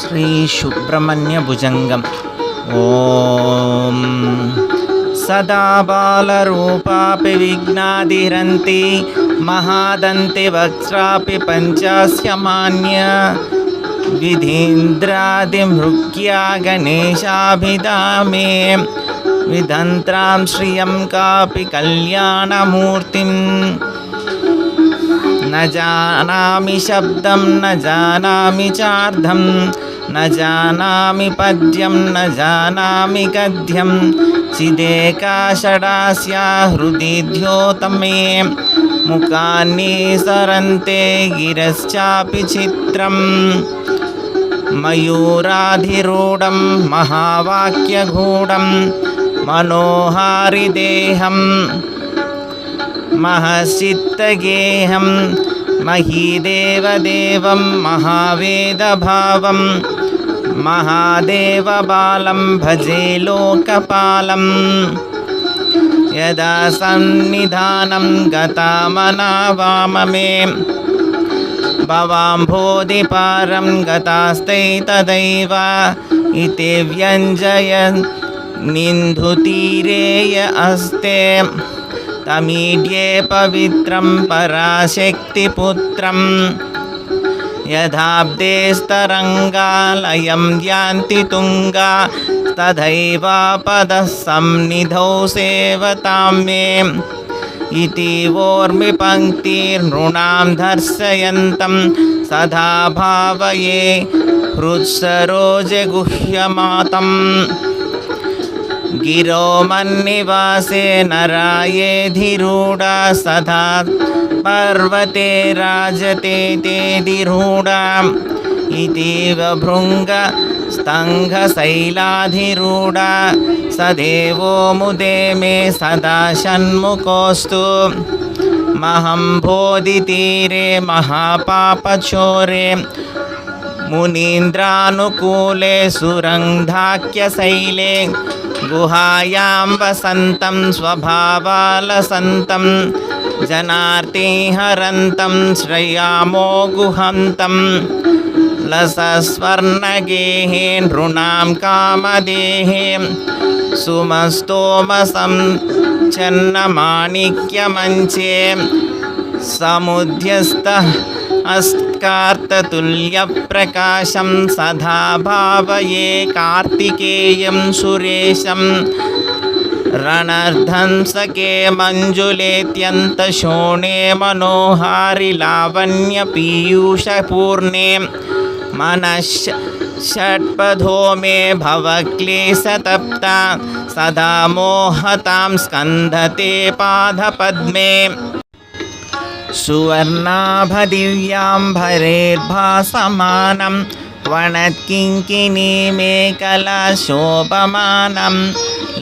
श्रीसुब्रह्मण्यभुजङ्गम्। ॐ सदा बालरूपापि विघ्नादिहन्ति महादन्ति वक्त्रापि पञ्चास्य मान्य विधीन्द्रादिमृग्या गणेशाभिधामे विधन्त्रां श्रियं कापि कल्याणमूर्तिम् न जानामि शब्दं न जानामि चार्धं न जानामि पद्यं न जानामि गद्यं चिदेकाषडास्या हृदि द्योतमे मुखान्नि सरन्ते गिरश्चापि चित्रम् मयूराधिरूढं महावाक्यगूढं मनोहारिदेहम् महश्चित्तगेहं महीदेवदेवं महावेदभावं। महादेवबालं भजे लोकपालं। यदा सन्निधानं गता वाममे भवाम्भोधिपारं गतास्ते तदैव। इति व्यञ्जयन् निन्धुतीरेय अस्ते। तमीड्ये पवित्रं पराशक्तिपुत्रं यथाब्दे स्तरङ्गालयं यान्ति तुङ्गा तथैव पदः सन्निधौ सेवतां मे इति वोर्मिपङ्क्तिर्नृणां दर्शयन्तं सदा भावये हृत्सरोजगुह्यमातम् गिरो मन्निवासे नराये धीरूढा सदा। पर्वते राजते ते धीरूढाम् इतीव भृङ्गस्तङ्घशैलाधिरूढा स देवो मुदे मे सदा षण्मुखोऽस्तु। महम्भोदितीरे महापापचोरे मुनीन्द्रानुकूले सुरङ्धाख्यशैले गुहायां वसन्तं स्वभावालसन्तं जनार्तिहरन्तं श्रयामो गुहन्तं लसस्वर्णगेहे नृणां कामदेहे सुमस्तोमसं चन्नमाणिक्यमञ्चे समुध्यस्तः अस्कार्ततुल्यप्रकाशं सदा भावये कार्तिकेयं सुरेशं। रणर्धंसके मञ्जुलेत्यन्तशोणे मनोहारि लावण्यपीयूषपूर्णे। मनश् षट्पथो मे भवक्लेशतप्ता। सदा मोहतां स्कन्धते पादपद्मे सुवर्णाभदिव्याम्भरेर्भासमानं वणत्किङ्किनीमेकलशोभमानं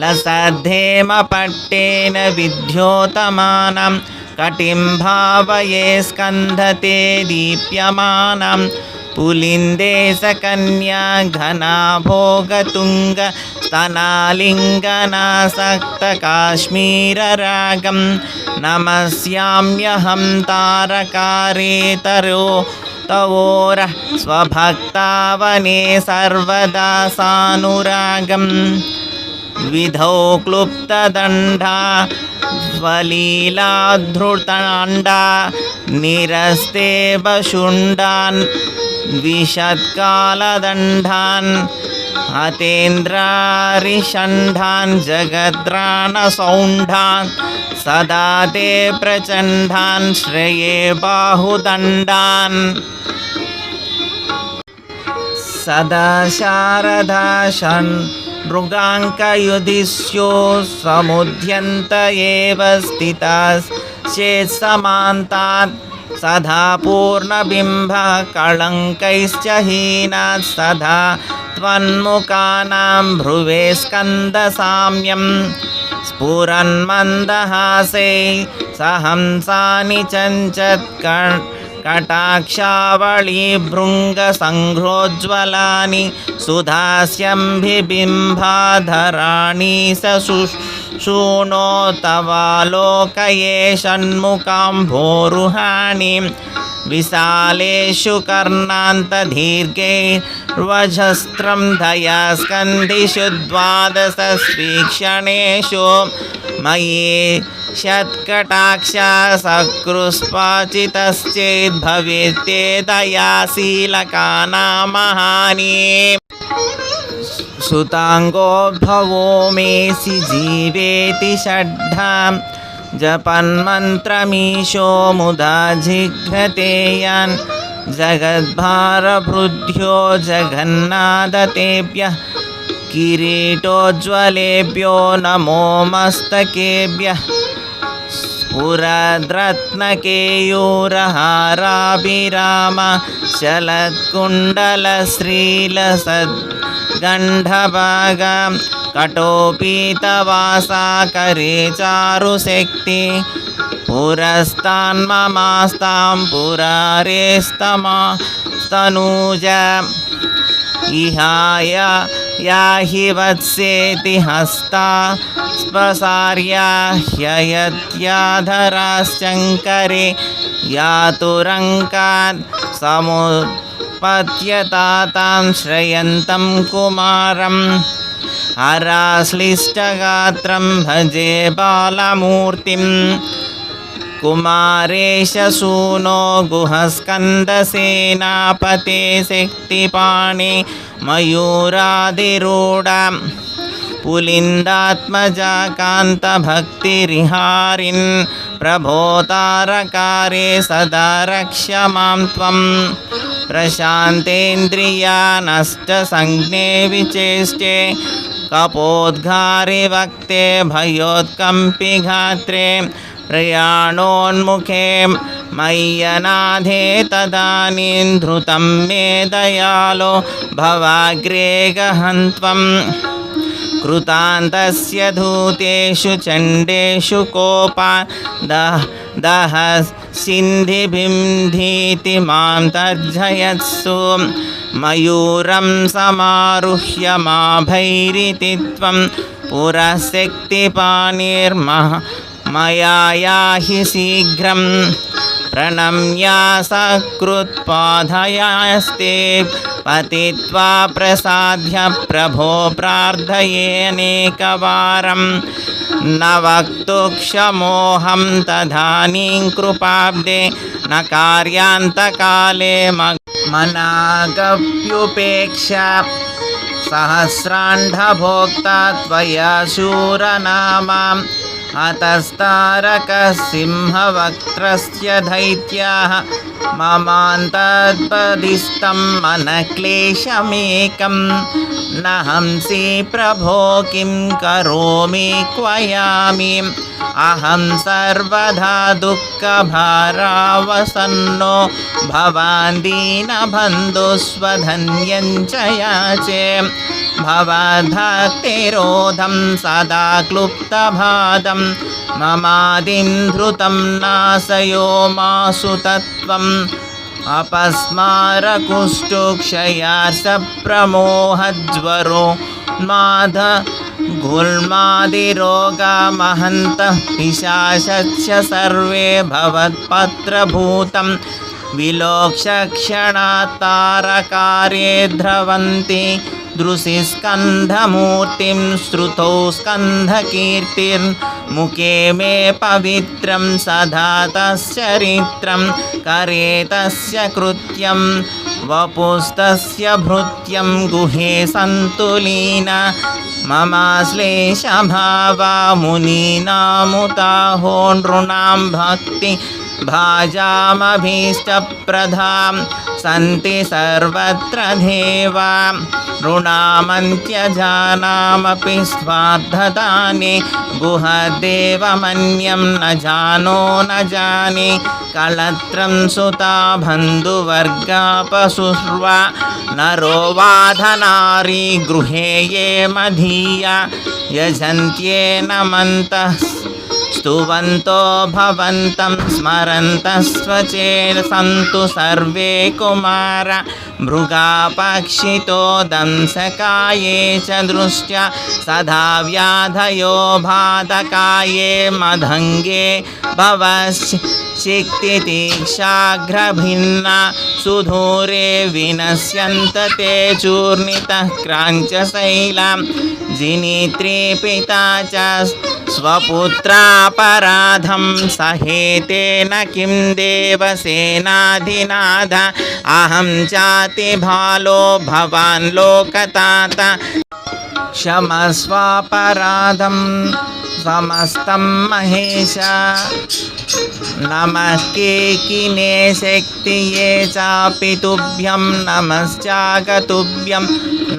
लसद्धेमपट्टेन विद्योतमानं कटिं भावये स्कन्धते दीप्यमानं पुलिन्दे सकन्या घना भोगतुङ्ग स्तनालिङ्गनासक्तकाश्मीररागं नमस्याम्यहं तारकारेतरो तवोरः स्वभक्तावने सर्वदा सानुरागं विधौ क्लुप्तदण्डा स्वलीलाधृताण्डा निरस्ते वशुण्डान् द्विषत्कालदण्डान् हतेन्द्रारिषण्डान् जगद्राणसौण्डान् सदा ते प्रचण्डान् श्रये बाहुदण्डान् सदा शारदा षण् मृगाङ्कयुधिस्यो समुद्यन्त एव स्थिताश्चेत्समान्तात् सदा पूर्णबिम्बः कळङ्कैश्च हीनात् सदा त्वन्मुखानां भ्रुवे स्कन्दसाम्यं स्फुरन्मन्दहासै सहंसानि चञ्चत्कण् कटाक्षावळीभृङ्गसङ्घ्रोज्ज्वलानि सुधास्यम्भिबिम्बाधराणि सशुशूनो तवालोकये षण्मुखां भोरुहाणि विशालेषु कर्णान्तदीर्घैर्वजस्त्रं धया स्कन्धिषु द्वादशस्वीक्षणेषु मयि शत्कटाक्षा सकृष्पाचितश्चेद्भवेत्ते दयाशीलकानामहानि सुताङ्गोद्भवो मेसि जीवेति षड्ढां। जपन्मन्त्रमीशो मुदा जिघ्रते यान्। जगद्भारभृद्भ्यो जगन्नादतेभ्यः किरीटोज्ज्वलेभ्यो नमो मस्तकेभ्यः। पुरद्रत्नकेयूरहाराभिराम शलत्कुण्डलश्रीलसद्गण्डभागां कटोपीतवासाकरे चारुशक्ति पुरस्तान्ममास्तां पुरारेस्तमा स्तनूज इहाय याहि वत्सेति हस्ता स्पसार्या ह्ययत्याधराश्चङ्करे यातुरङ्कान् समुत्पत्यतातां श्रयन्तं कुमारम् हराश्लिष्टगात्रं भजे बालमूर्तिम् कुमारेशसूनो गुहस्कन्दसेनापते शक्तिपाणि मयूरादिरूढां पुलिन्दात्मजाकान्तभक्तिरिहारिन् प्रभोतारकारे सदा रक्ष मां त्वं प्रशान्तेन्द्रियानष्टसंज्ञे विचेष्टे कपोद्घारि वक्ते भयोत्कम्पिघात्रे प्रयाणोन्मुखे मय्यनाधे तदानीं धृतं मे दयालो भवाग्रे गहन्त्वम् कृतान्तस्य धूतेषु चण्डेषु कोपा दह दह सिन्धिबिन्धीति मां तर्जयत्सु मयूरं समारुह्य मा भैरिति त्वं पुरशक्तिपाणिर्मः मया याहि शीघ्रं प्रणम्या सकृत्पाधयास्ते पतित्वा प्रसाद्य प्रभो प्रार्थयेनेकवारं न वक्तुक्षमोऽहं तदानीं कृपाब्दे न कार्यान्तकाले म मनागप्युपेक्षा सहस्राण्डभोक्ता त्वया शूरनामाम् हतस्तारकसिंहवक्त्रस्य दैत्याः ममान्तद्पदिस्तं मनक्लेशमेकं न हंसि प्रभो किं करोमि क्वयामि अहं सर्वदा दुःखभारावसन्नो भवान् दीनबन्धुस्वधन्यं च याचे भवद्भक्तिरोधं सदा क्लुप्तभादं ममादिं धृतं नाशयो मासु तत्त्वम् अपस्मारकुष्ठुक्षयासप्रमोहज्वरो माध गुल्मादिरोगामहन्तः पिशाचस्य सर्वे भवत्पत्रभूतं विलोक्ष्यक्षणात् तारकार्ये ध्रवन्ति दृशिस्कन्धमूर्तिं श्रुतौ स्कन्धकीर्तिर्मुखे मे पवित्रं सदा तश्चरित्रं करे तस्य कृत्यं वपुस्तस्य भृत्यं गुहे सन्तुलीन मम श्लेषभावा मुनीनामुताहो नृणां भक्ति भाजामभीष्टप्रधां सन्ति सर्वत्र देवा। ऋणामन्त्यजानामपि स्वार्थदानि। गुहदेवमन्यं न जानो, न जाने। कलत्रं सुता बन्धुवर्गापशुर्वा नरो वाधनारी गृहे ये मधीया। यजन्त्येन मन्तः स्तुवन्तो भवन्तं स्मरन्तः स्वचेन सन्तु सर्वे कुमार मृगापक्षितो दंसकाये च दृष्ट्या सदा व्याधयो बाधकाये मधङ्गे भवश्चिक्तितीक्षाघ्रभिन्ना सुधूरे विनश्यन्त ते चूर्णितः क्राञ्चशैलां जिनित्री पिता च स्वपुत्रापराधं सहेतेन किं देवसेनाधिनाथ अहं चातिभालो भवान् लोकतात। क्षमस्वापराधं समस्तं महेश। नमः केकिने शक्तिये चापि तुभ्यं नमश्चागतुभ्यं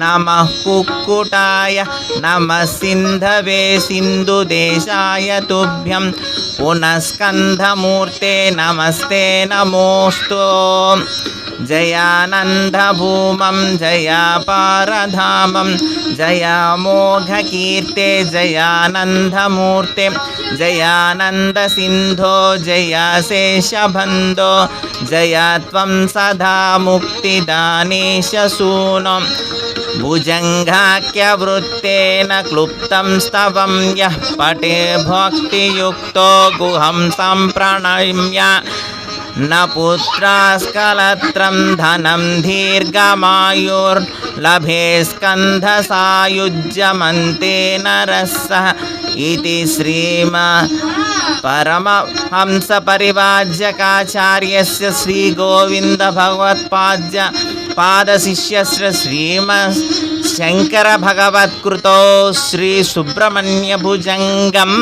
नमः कुक्कुटाय नमः सिन्धवे सिन्धुदेशाय तुभ्यं पुनस्कन्धमूर्ते नमस्ते नमोऽस्तु जयानन्दभूमं जयापारधामं जयामोघकीर्ते जयानन्दमूर्ते जयानन्दसिन्धो जया शेषबन्धो जया त्वं सदा मुक्तिदानेश सूनो भुजङ्गाख्यवृत्तेन क्लुप्तं स्तवं यः पटे भक्तियुक्तो गुहं सम्प्रणम्य न पुत्रास्कलत्रं धनं दीर्घमायुर्लभे स्कन्धसायुज्यमन्ते नरः इति श्रीम परमहंसपरिवाज्यकाचार्यस्य श्रीगोविन्दभगवत्पाद्य पादशिष्यस्य श्रीम शङ्करभगवत्कृतो श्रीसुब्रह्मण्यभुजङ्गम्